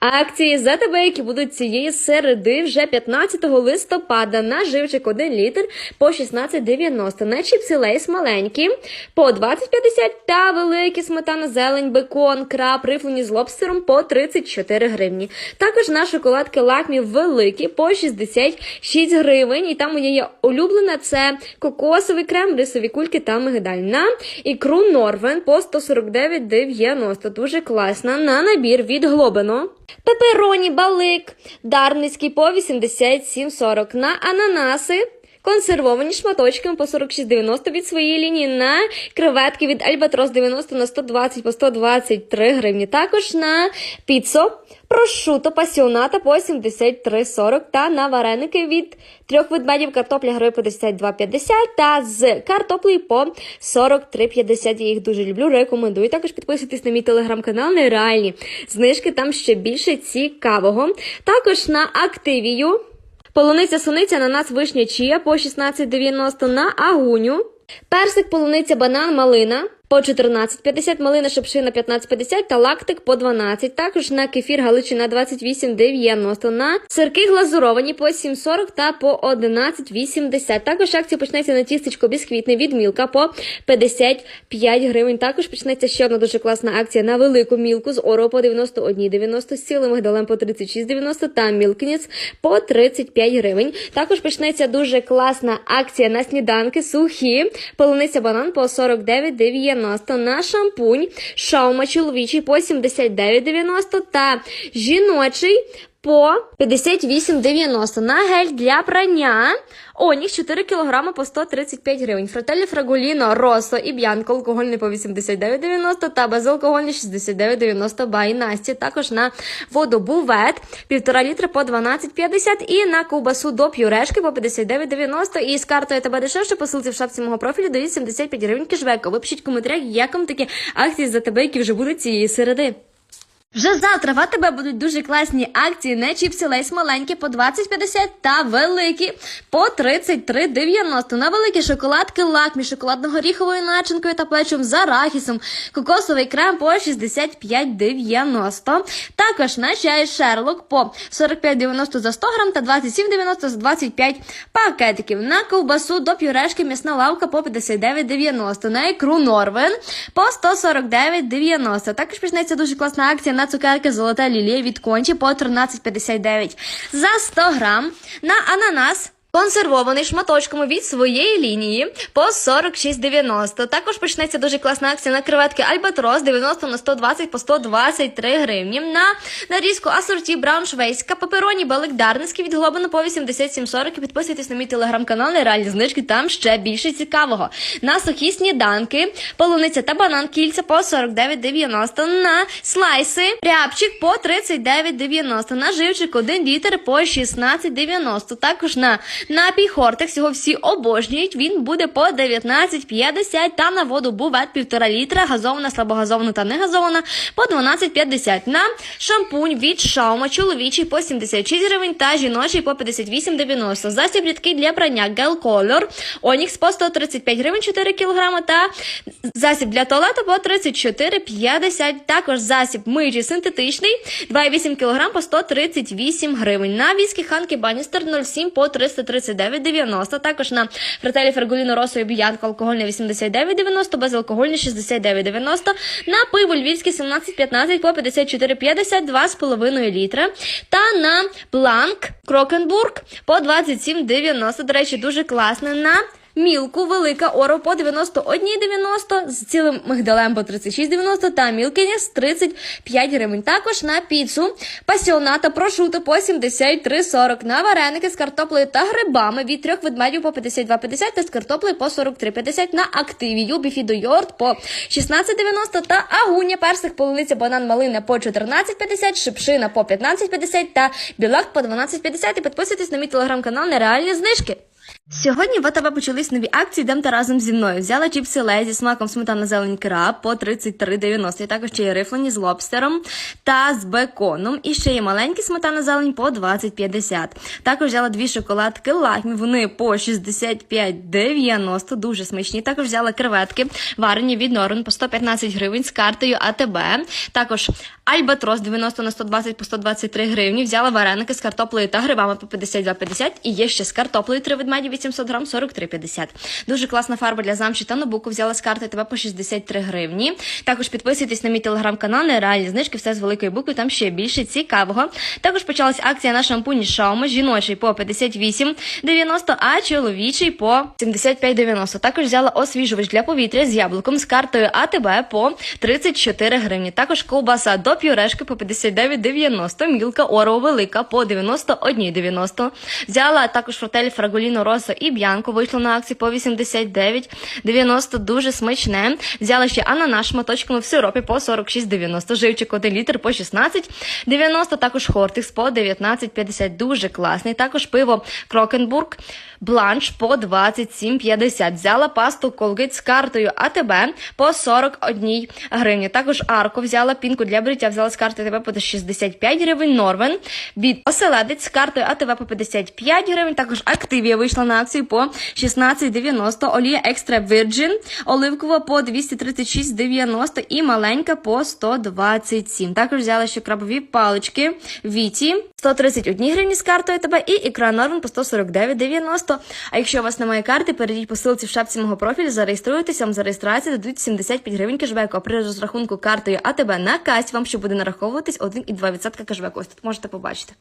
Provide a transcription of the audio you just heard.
Акції за тебе, які будуть цієї середи вже 15 листопада на живчик 1 літр по 16,90. На чіпси лейс маленькі по 20,50 та великі сметана, зелень, бекон, краб, рифлені з лобстером по 34 гривні. Також на шоколадки лакмі великі по 66 гривень. І там моє улюблена це кокосовий крем, рисові кульки та мигдаль. На ікру Норвен по 149,90. Дуже класна. На набір від Глобино. Пепероні, балик, дарницький по 87,40. На ананаси. Консервовані шматочками по 46,90 від своєї лінії на креветки від Альбатрос 90 на 120 по 123 гривні. Також на піцо прошуто пасіоната по 73,40 та на вареники від трьох ведмедів картопля герой по 52,50 та з картоплею по 43,50. Я їх дуже люблю, рекомендую. Також підписуйтесь на мій телеграм-канал. Нереальні знижки там ще більше цікавого. Також на активію. Полуниця суниця, ананас, вишня, чия по 16,90 на агуню. Персик, полуниця, банан, малина по 14,50, малина, шипшина 15,50 та лактик по 12. Також на кефір галичина 28,90. На сирки глазуровані по 7,40 та по 11,80. Також акція почнеться на тістечко бісквітне від мілка по 55 гривень. Також почнеться ще одна дуже класна акція на велику мілку з оро по 91,90, з цілим мигдалем по 36,90 та мілкніц по 35 гривень. Також почнеться дуже класна акція на сніданки сухі. Полуниця банан по 49,90 на шампунь, шаума чоловічий по 79,90 та жіночий по 58,90 на гель для прання. Онікс 4 кг по 135 гривень. Фрателі Фрагуліно, Росо і Б'янко алкогольний по 89,90 та безалкогольний 69,90 бай Насті. Також на воду бувет 1,5 літра по 12,50 і на ковбасу до пюрешки по 59,90 і з картою тебе дешевше посилці в шапці мого профілю дають 75 гривень кешбеку. Ви пишіть в коментарях, як вам такі акції за тебе, які вже будуть цієї середи. Вже завтра в АТБ будуть дуже класні акції на чіпси лейс маленькі по 20,50 та великі по 33,90. На великі шоколадки лакмі, шоколадно-горіховою начинкою та плечем з арахісом, кокосовий крем по 65,90. Також на чай Шерлок по 45,90 за 100 грам та 27,90 за 25 пакетиків. На ковбасу до пюрешки м'ясна лавка по 59,90. На ікру Норвен по 149,90. Також почнеться дуже класна акція на цукерка Золота лілія від кончі по 13,59 за 100 грам. На ананас Консервований шматочками від своєї лінії по 46,90. Також почнеться дуже класна акція на креветки Альбатрос 90 на 120 по 123 гривні. На нарізку асорті брауншвейська, папероні, балик дарницький від Глобину по 87,40. І Підписуйтесь на мій телеграм-канал, нереальні знижки, там ще більше цікавого. На сухі сніданки, полуниця та банан кільця по 49,90. На слайси, рябчик по 39,90. На живчик 1 літр по 16,90. Також на Напій Хортекс його всі обожнюють. Він буде по 19,50 та на воду бувет 1,5 літра, газована, слабогазована та негазована по 12,50. На шампунь від Шаума чоловічий по 76 гривень та жіночий по 58,90. Засіб рідкий для прання Gel Color Onyx по 135 гривень 4 кг та засіб для туалету по 34,50. Також засіб миючий синтетичний 2,8 кг по 138 гривень. На віскі Ханки Баністер 07 по 339,90. Також на фрателі Фергуліно Росо і Біянко алкогольне 89,90, безалкогольне 69,90. На пиво львівське 17,15 по 54,50, 2,5 літра. Та на Бланк Крокенбург по 27,90. До речі, дуже класне. На Мілку велика оро по 91,90 з цілим мигдалем по 36,90 та мілкініс 35 гривень. Також на піцу пасіоната прошуто по 73,40 на вареники з картоплею та грибами від трьох ведмедів по 52,50 та з картоплею по 43,50 на активі Юбіфідо йорт по 16,90 та агуня персик полуниця банан малина по 14,50 шипшина по 15,50 та білак по 12,50 і підписуйтесь на мій телеграм-канал Нереальні знижки. Сьогодні в АТБ почались нові акції. Йдемте разом зі мною. Взяла чіпси лей зі смаком сметана зелень краб по 33,90. І також ще є рифлені з лобстером та з беконом. І ще є маленькі сметана зелень по 20,50. Також взяла дві шоколадки лакмі. Вони по 65,90. Дуже смачні. Також взяла креветки варені від Норн по 115 гривень з картою АТБ. Також Альбатрос 90 на 120 по 123 гривні. Взяла вареники з картоплею та грибами по 52,50. І є ще з картоплею 3 ведмеді 800 грам 43,50. Дуже класна фарба для замші та набуку. Взяла з карти ТВ по 63 гривні. Також підписуйтесь на мій телеграм-канал, нереальні знижки, все з великої букви, там ще більше цікавого. Також почалась акція на шампуні Шаума, жіночий по 58,90, а чоловічий по 75,90. Також взяла освіжувач для повітря з яблуком з картою АТБ по 34 гривні. Також ковбаса до пюрешки по 59,90, мілка Орео велика по 91,90. Взяла також фротель Фраголіно Росо і Б'янко, вийшло на акції по 89,90, дуже смачне. Взяла ще ананас шматочками в сиропі по 46,90, живчик 1 літр по 16,90, також хортикс по 19,50, дуже класний. Також пиво Крокенбург Бланш по 27,50. Взяла пасту Colgate з картою АТБ по 41 гривні. Також Арко взяла пінку для бриття, взяла з карти АТБ по 65 гривень. Норвен від оселедець з картою АТБ по 55 гривень. Також Активія вийшла на акцію по 16,90. Олія Екстра Virgin оливкова по 236,90 і маленька по 127. Також взяла ще крабові палички Віті 131 гривні з картою АТБ і ікра Норвен по 149,90. А якщо у вас немає карти, перейдіть по ссылці в шапці мого профілю, зареєструйтеся, вам за реєстрацію дадуть 75 гривень кешбеку, а при розрахунку картою АТБ на касі вам ще буде нараховуватись 1,2% кешбеку. Ось тут можете побачити.